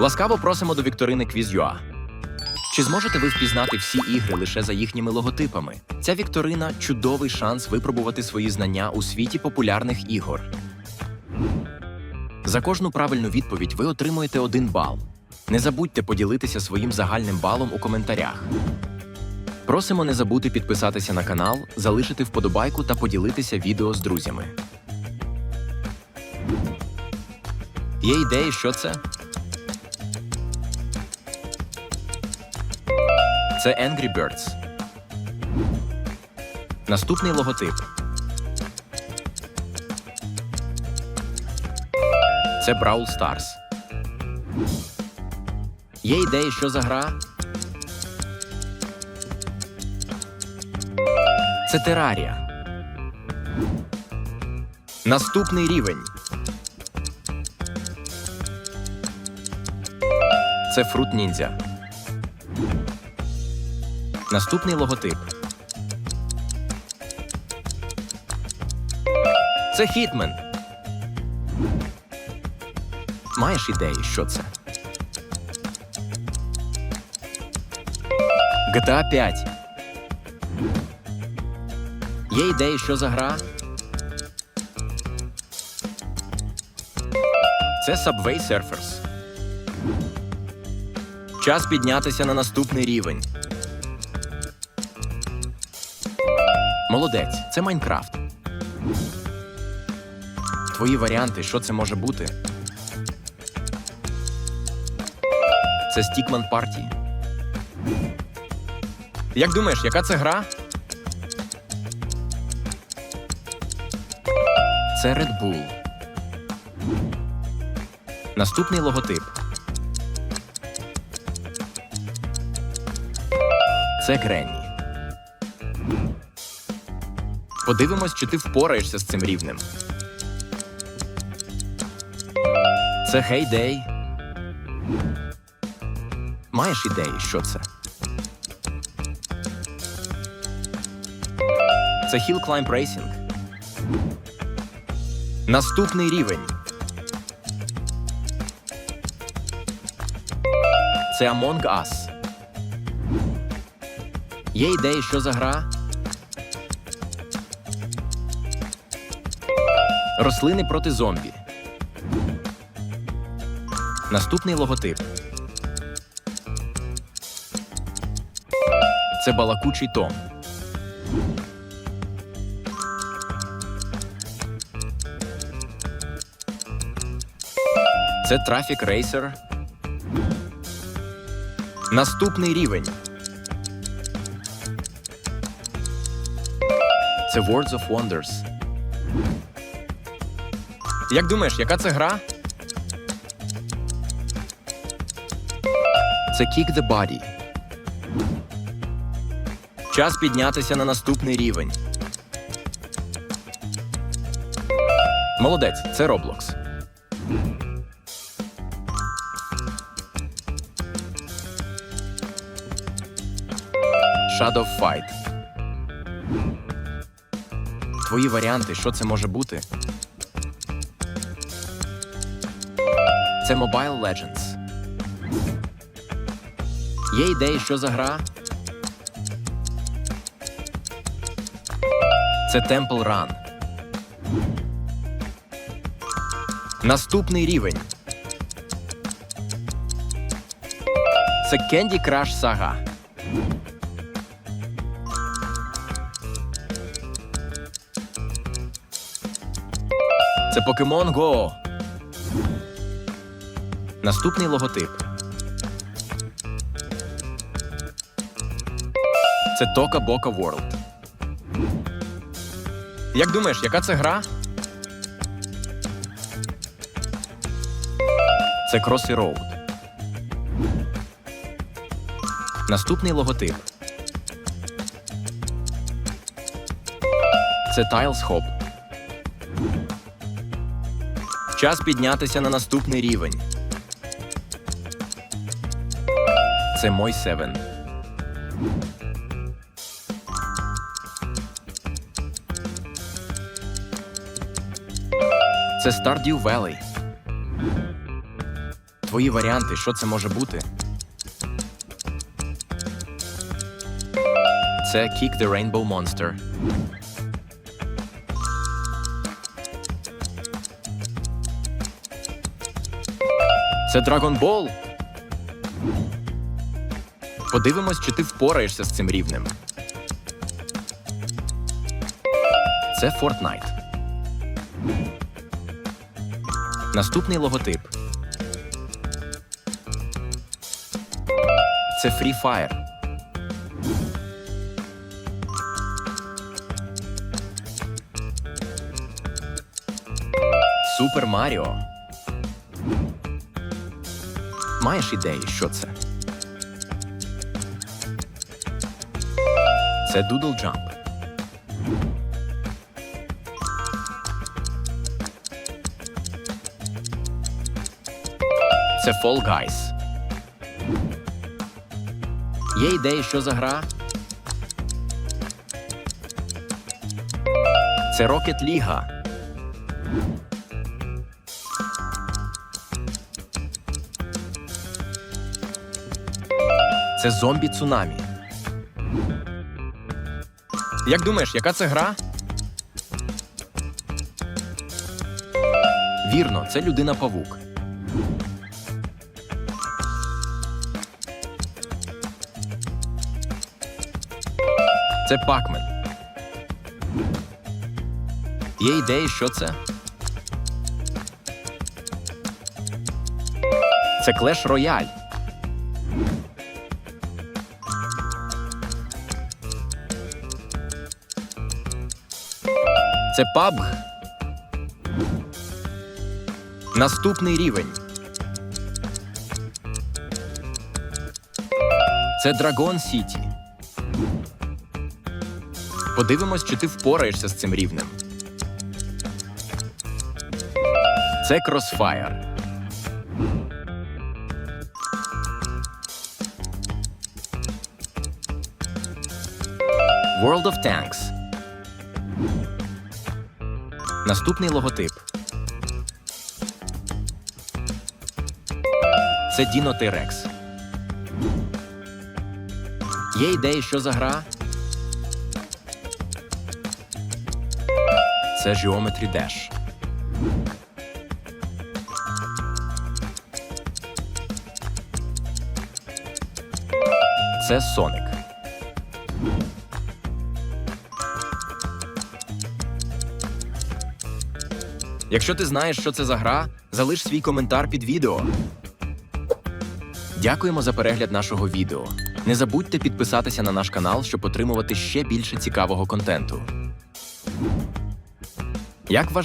Ласкаво просимо до вікторини Quiz.ua. Чи зможете ви впізнати всі ігри лише за їхніми логотипами? Ця вікторина чудовий шанс випробувати свої знання у світі популярних ігор. За кожну правильну відповідь ви отримуєте один бал. Не забудьте поділитися своїм загальним балом у коментарях. Просимо не забути підписатися на канал, залишити вподобайку та поділитися відео з друзями. Є ідеї, що це? Це Angry Birds. Наступний логотип. Це Brawl Stars. Є ідеї, що за гра? Це Терарія. Наступний рівень. Це Fruit Ninja. Наступний логотип. Це Хітмен. Маєш ідеї, що це? GTA 5. Є ідеї, що за гра? Це Subway Surfers. Час піднятися на наступний рівень. Молодець, це Майнкрафт. Твої варіанти, що це може бути? Це Стікман Парті. Як думаєш, яка це гра? Це Red Bull. Наступний логотип. Це Гренні. Подивимось, чи ти впораєшся з цим рівнем. Це Heyday. Маєш ідеї, що це? Це Hill Climb Racing. Наступний рівень. Це Among Us. Є ідеї, що за гра? Рослини проти зомбі. Наступний логотип. Це балакучий Том. Це Traffic Racer. Наступний рівень. Це Words of Wonders. Як думаєш, яка це гра? Це Kick the Body. Час піднятися на наступний рівень. Молодець, це Roblox. Shadow Fight. Твої варіанти, що це може бути? Це Mobile Legends. Є ідеї, що за гра? Це Temple Run. Наступний рівень. Це Candy Crush Saga. Це Pokemon Go. Наступний логотип. Це Toka Boca World. Як думаєш, яка це гра? Це Crossy Road. Наступний логотип. Це Tiles Hop. Час піднятися на наступний рівень. Це Мой Севен. Це Stardew Valley. Твої варіанти, що це може бути? Це Kick the Rainbow Monster. Це Dragon Ball. Подивимось, чи ти впораєшся з цим рівнем. Це Fortnite. Наступний логотип. Це Free Fire. Супер Маріо. Маєш ідеї, що це? Це Doodle Jump. Це Fall Guys. Є ідеї, що за гра? Це Rocket League. Це зомбі цунамі. Як думаєш, яка це гра? Вірно, це людина павук. Це Пакмен. Є ідеї, що це? Це Клеш Рояль. Це PUBG. Наступний рівень. Це Dragon City. Подивимось, чи ти впораєшся з цим рівнем. Це Crossfire. World of Tanks. Наступний логотип. Це Діно T-Rex. Є ідеї, що за гра? Це Geometry Dash. Це Sonic. Якщо ти знаєш, що це за гра, залиш свій коментар під відео. Дякуємо за перегляд нашого відео. Не забудьте підписатися на наш канал, щоб отримувати ще більше цікавого контенту. Як вважаєте,